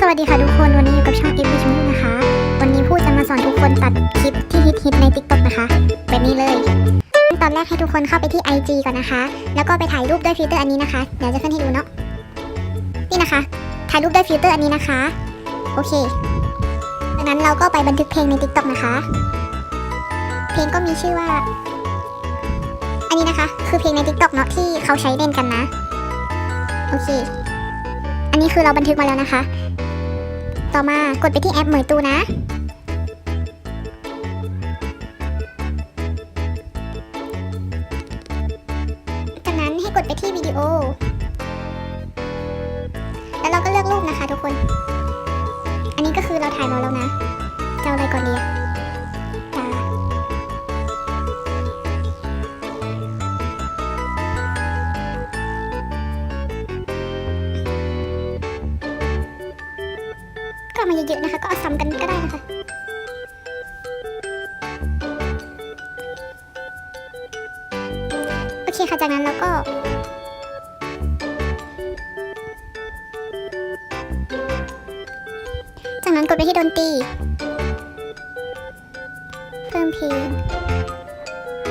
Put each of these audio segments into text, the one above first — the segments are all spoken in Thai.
สวัสดีค่ะทุกคน วันนี้อยู่กับช่อง f b ชมพูนะคะ วันนี้พูดจะมาสอนทุกคนตัดคลิปที่ฮิตฮิตใน TikTok นะคะแบบนี้เลย ตอนแรกให้ทุกคนเข้าไปที่ IG ก่อนนะคะ แล้วก็ไปถ่ายรูปด้วยฟิลเตอร์อันนี้นะคะ เดี๋ยวจะขึ้นให้ดูเนาะ นี่นะคะ ถ่ายรูปด้วยฟิลเตอร์อันนี้นะคะ โอเคจากนั้นเราก็ไปบันทึกเพลงใน TikTok นะคะ เพลงก็มีชื่อว่า อันนี้นะคะ คือเพลงใน TikTok เนาะที่เขาใช้เล่นกันนะ โอเค อันนี้คือเราบันทึกมาแล้วนะคะ ต่อมากดไปที่แอปเหมยตูนะ จากนั้นให้กดไปที่วิดีโอ แล้วเราก็เลือกรูปนะคะทุกคน อันนี้ก็คือเราถ่ายมาแล้วนะจะ เอามาเยอะๆนะคะ ก็เอาซ้ำกันก็ได้นะคะโอเคค่ะจากนั้นเราก็จากนั้นกดไปที่ดนตรีเพิ่มเพลง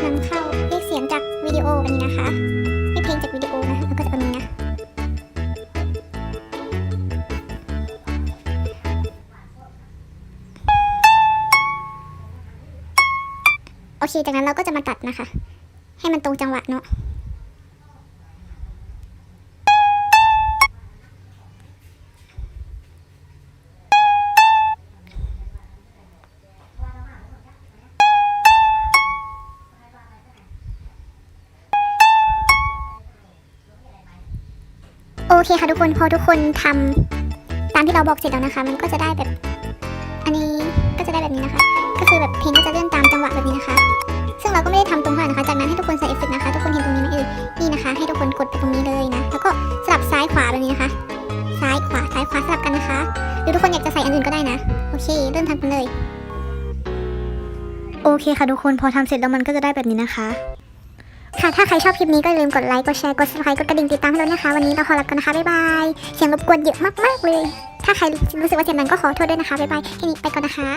นำเข้าเรียกเสียงจากวิดีโออันนี้นะคะ เคจากนั้นเราก็จะมาตัดนะคะ ให้มันตรงจังหวะเนาะโอเคค่ะทุกคนพอทุกคนทำตามที่เราบอกเสร็จแล้วนะคะ มันก็จะได้แบบ อันนี้ก็จะได้แบบนี้นะคะ ก็คือแบบเพลงก็จะเลื่อนตามจังหวะ กดไปตรงนี้เลยนะ แล้วก็สลับซ้ายขวาแบบนี้นะคะ ซ้ายขวาซ้ายขวาสลับกันนะคะ หรือทุกคนอยากจะใส่อันอื่นก็ได้นะ โอเค เริ่มทำกันเลย โอเคค่ะทุกคน พอทำเสร็จแล้วมันก็จะได้แบบนี้นะคะ ค่ะ ถ้าใครชอบคลิปนี้ก็อย่าลืมกดไลค์ กดแชร์ กด subscribe กดกระดิ่งติดตามให้ด้วยนะคะ วันนี้เราขอลากันนะคะ บ๊ายบาย เสียงรบกวนเยอะมากๆเลย ถ้าใครรู้สึกว่าเสียงดังก็ขอโทษด้วยนะคะ บ๊ายบายแค่นี้ไปก่อนนะคะ